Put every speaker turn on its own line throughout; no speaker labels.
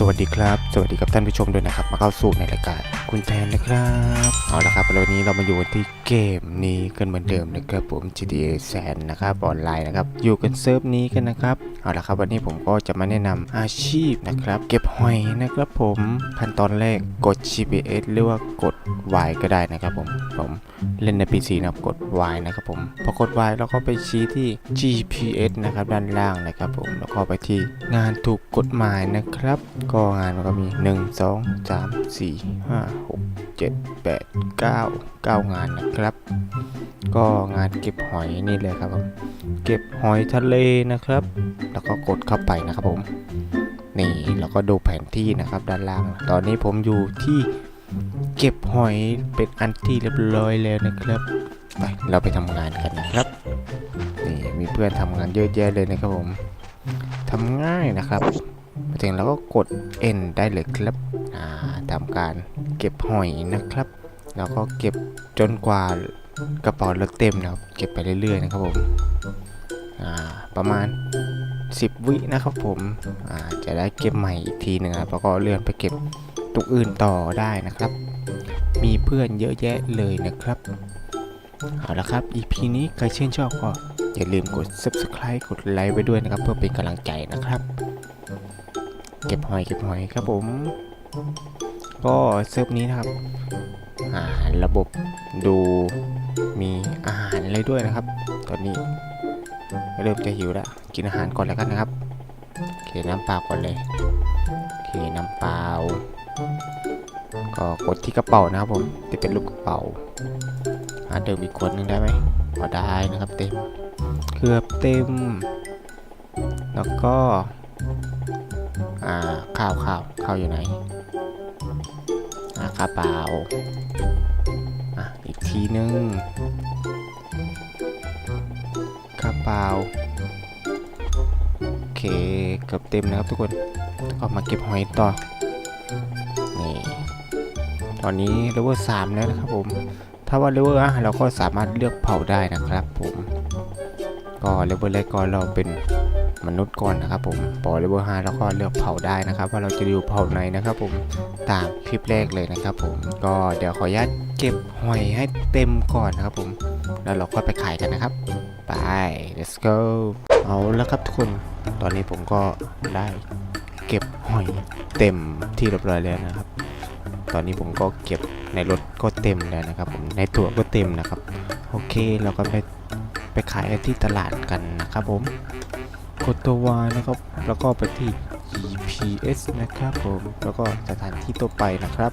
สวัสดีครับ สวัสดีกับท่านผู้ชมด้วยนะครับ มาเข้าสู่ในรายการคุณแทนนะครับเอาละครับวันนี้เรามาอยู่ที่เกมนี้กันเหมือนเดิมนะครับผม GTA แสนนะครับออนไลน์นะครับอยู่กันเซิร์ฟนี้กันนะครับเอาละครับวันนี้ผมก็จะมาแนะนำอาชีพนะครับ เก็บหอยนะครับผมขั้นตอนแรกกด GPS หรือว่ากด Y ก็ได้นะครับผมผมเล่นใน PC นะครับกด Y นะครับผมพอกด Y แล้วก็ไปชี้ที่ GPS นะครับด้านล่างนะครับผมแล้วก็ไปที่งานถูกกฎหมายนะครับก็งานมันก็มี 1 2 3 4 5 6 7 8 9 9 งานนะครับ ก็งานเก็บหอยนี่เลยครับผมเก็บหอยทะเลนะครับ แล้วก็กดเข้าไปนะครับผม นี่แล้วก็ดูแผนที่นะครับด้านล่าง ตอนนี้ผมอยู่ที่เก็บหอยเป็นอันที่เรียบร้อยแล้วนะครับไปเราไปทำงานกันนะครับนี่มีเพื่อนทำงานเยอะแยะเลยนะครับผมทำง่ายนะครับ มาถึงเราก็กด N ได้เลยครับทำการเก็บหอยนะครับ แล้วก็เก็บจนกว่ากระเป๋าเราเต็มนะครับ เก็บไปเรื่อยๆนะครับผมประมาณ 10 วินะครับผมจะได้เก็บใหม่อีกทีหนึ่งครับแล้วก็เลื่อนไปเก็บตุกอื่นต่อได้นะครับ มีเพื่อนเยอะแยะเลยนะครับเอาละครับ EP นี้ใครชื่นชอบก็อย่าลืมกด subscribe กดไลค์ไว้ด้วยนะครับ เพื่อเป็นกำลังใจนะครับ เก็บหอยเก็บหอยครับผม ก็เซิร์ฟนี้นะครับอ่าระบบดูมีอาหารอะไรด้วยนะครับ ตอนนี้เริ่มจะหิวแล้วกินอาหารก่อนแล้วกันนะครับโอเคน้ำเปล่าก่อนเลยโอเคน้ำเปล่า ก็กดที่กระเป๋านะครับผมจะเป็นรูปกระเป๋าหาเดิมอีกคนนึงได้ไหมพอได้นะครับเต็มเกือบเต็ม แล้วก็ อ่าข้าวข้าวข้าวอยู่ไหนอ่าข้าวเปล่าอะอีกทีนึงข้าวเปล่าโอเคเกือบเต็มนะครับทุกคนก็มาเก็บหอยต่อนี่ตอนนี้เลเวลสามแล้วนะครับผมถ้าว่าเลเวลอะเราก็สามารถเลือกเผาได้นะครับผมก็เลเวลแรกก็เราเป็น มนุษย์ก่อนนะครับผมพอเลเวล5เราก็เลือกเผ่าได้นะครับ ว่าเราจะอยู่เผ่าไหนนะครับผมตามคลิปแรกเลยนะครับผมก็เดี๋ยวขออนุญาตเก็บหอยให้เต็มก่อนนะครับผมแล้วเราก็ไปขายกันนะครับไป let's go เอาแล้วครับทุกคน ตอนนี้ผมก็ได้เก็บหอยเต็มที่เรียบร้อยแล้วนะครับ ตอนนี้ผมก็เก็บในรถก็เต็มแล้วนะครับผมในตั๋วก็เต็มนะครับ โอเคเราก็ไปไปขายที่ตลาดกันนะครับผม กดตัววานะครับ แล้วก็ไปที่ GPS นะครับผม แล้วก็สถานที่ตัวไปนะครับ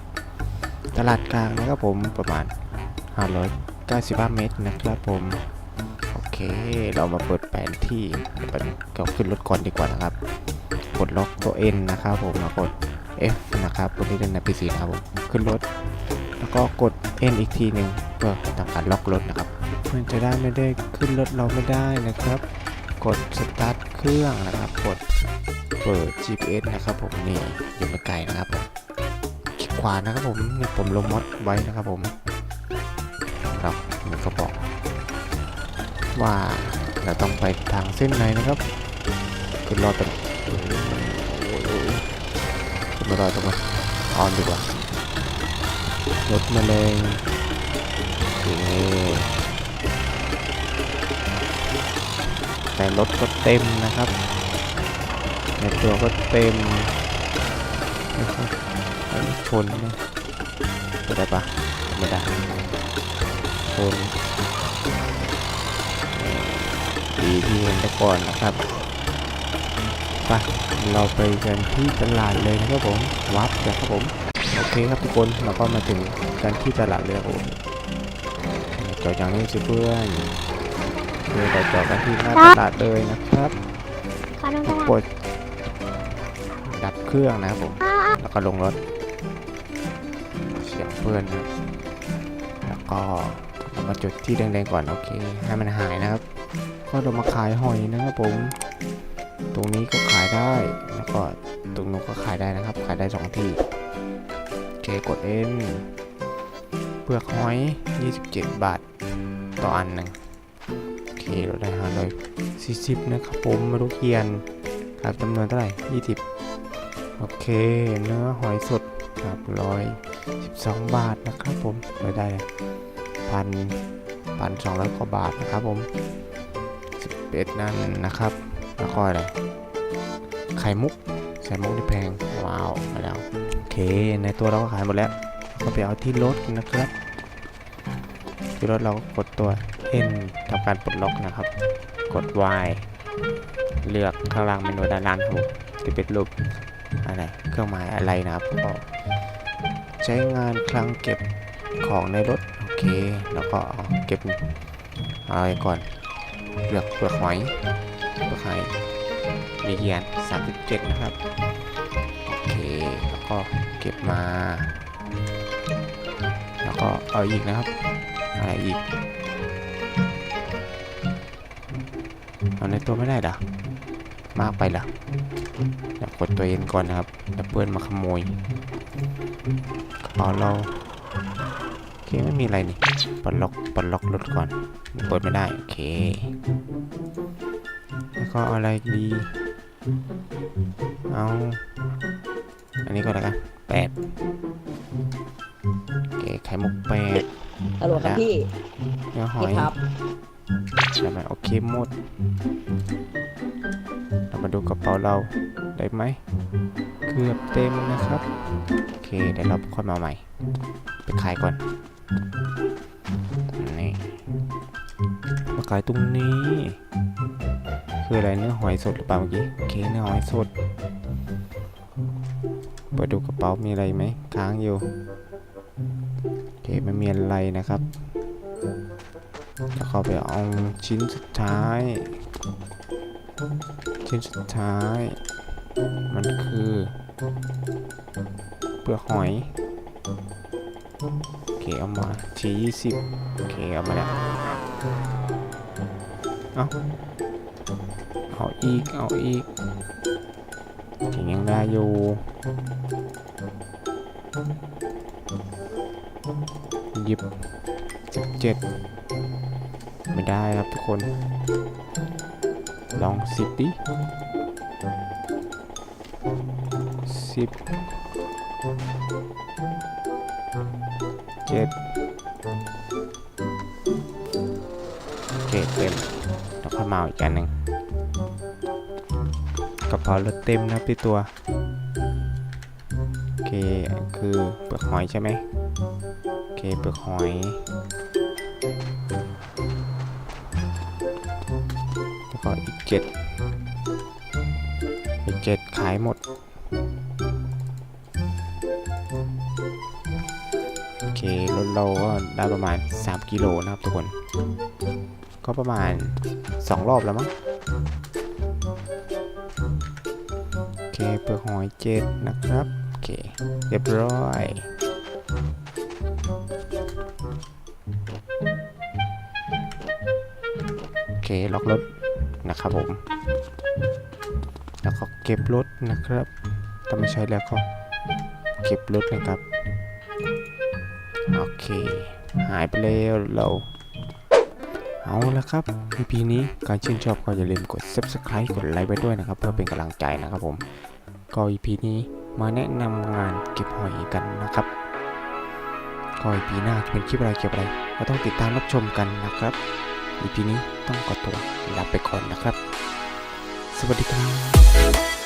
ตลาดกลางนะครับผมประมาณ 595 เมตรนะครับผม โอเค เรามาเปิดแผนที่เดี๋ยวไปก็ขึ้นรถก่อนดีกว่านะครับ กดล็อกตัว N นะครับผม แล้วกด F นะครับคนที่เล่นใน PC นะครับผม ขึ้นรถ แล้วก็กด N อีกทีหนึ่งเพื่อทำการล็อกรถนะครับ มันจะได้ไม่ได้ขึ้นรถเราไม่ได้นะครับ กดสตาร์ทเครื่องนะครับ กดเปิด GPS นะครับผมนี่อยู่ไม่ไกลนะครับผมคลิกขวานะครับผมเนี่ยผมลงมดไว้นะครับผมครับมันก็บอก ว่าเราต้องไปทางเส้นไหนนะครับขึ้นรอตรงโอ้โหขึ้นมารอตรงมาออนดีกว่ารถมาเลยโอเค แต่รถก็เต็มนะครับในตัวก็เต็มนะครับชนนะจะได้ปะไม่ได้ชนดีที่เห็นได้ก่อนนะครับไปเราไปกันที่ตลาดเลยนะครับผมวัดกันครับผมโอเคครับทุกคนเราก็มาถึงกันที่ตลาดเรือโอนจอดอย่างนี้สิเพื่อน เพื่อเราจอดกันที่หน้าตลาดเลยนะครับ
ขอดูตลาด
กดดับเครื่องนะครับผม
อ้าว
แล้วก็ลงรถเสียงเพื่อนนะครับแล้วก็เรามาจุดที่แดงๆก่อนโอเค ให้มันหายนะครับ ก็เรามาขายหอยนะครับผม ตรงนี้ก็ขายได้แล้วก็ตรงนู้นก็ขายได้นะครับ ขายได้สองที่โอเคกด N เปลือกหอย 27 บาท ต่ออันหนึ่งโอ เคเราได้540 นะครับผมมาดูเขียนครับจำนวนเท่าไหร่ 20 โอเค เนื้อหอยสดครับร้อยสิบสองบาทนะครับผมเราได้พันพันสองร้อยกว่าบาทนะครับผมสิบเอ็ดนั่นนะครับแล้วก็อะไรไข่มุกไข่มุกที่แพงว้าวมาแล้วโอเคในตัวเราก็ขายหมดแล้วก็ไปเอาที่รถนะครับ ที่รถเรากดตัว N ทำการปลดล็อกนะครับ กด Y เลือกข้างล่างเมนูด้านล่างครับผมจะเป็นรูปอะไรเครื่องหมายอะไรนะครับก็ใช้งานคลังเก็บของในรถโอเค แล้วก็เก็บอะไรก่อนเลือกเปลือกหอยเปลือกหอยมีเกียน37 นะครับ โอเค แล้วก็เก็บมา แล้วก็เอาอีกนะครับ อะไรอีกเอาในตัวไม่ได้หรอมากไปหรอเดี๋ยวกดตัวเองก่อนนะครับเดี๋ยวเพื่อนมาขโมยขอเราโอเคไม่มีอะไรนี่ปลดล็อกปลดล็อกรถก่อนเปิดไม่ได้โอเคแล้วก็อาอะไรดีเอาอันนี้ก็แล้วกันแปดโอเคไข่มุกแปด
ฮัลโหลครับพี่
เนื้อหอ
พี่
ย
ครับ
ใช่ไหมโอเคหมด เรามาดูกระเป๋าเราได้ไหม เกือบเต็มนะครับ โอเค เดี๋ยวเราค่อยมาใหม่ ไปขายก่อน นี่ มาขายตรงนี้ คืออะไรเนื้อหอยสดหรือเปล่าเมื่อกี้ โอเค เนื้อหอยสดเปิดดูกระเป๋ามีอะไรไหม ค้างอยู่โอ เคไม่มีอะไรนะครับแล้วก็ไปเอาชิ้นสุดท้าย ชิ้นสุดท้าย มันคือเปลือกหอยโอเคเอามาทียี่สิบโอเคเอามาแล้วเอาเอาอีก เอาอีกยังยังได้อยู่ หยิบสิบเจ็ดไม่ได้ครับทุกคน ลองสิบดิสิบเจ็ดโอเคเต็มแล้วค่อยมาอีกอันหนึ่งกระเป๋ารถเต็มนะครับที่ตัว โอเค คือเปลือกหอยใช่ไหม เคเปลือกหอยแล้วก็อีกเจ็ดอีกเจ็ดขายหมด โอเครถเราก็ได้ประมาณ 3 กิโลนะครับทุกคน ก็ประมาณ 2 รอบแล้วมั้งโอเคเปลือกหอยเจ็ดนะครับ โอเค เรียบร้อย เคล็อกรถนะครับผม แล้วก็เก็บรถนะครับถ้าไม่ใช่แล้วก็เก็บรถนะครับ โอเค หายไปแล้วเราเอาละครับ EP นี้การชื่นชอบก็อย่าลืมกด Subscribe กดไลค์ไว้ด้วยนะครับ เพื่อเป็นกำลังใจนะครับผม ก็ EP นี้มาแนะนำงานเก็บหอยกันนะครับก็ EP หน้าจะเป็นคลิปอะไรเกี่ยวกับอะไร ก็ต้องติดตามรับชมกันนะครับ EP นี้ต้องกอตัวลาไปก่อนนะครับ สวัสดีครับ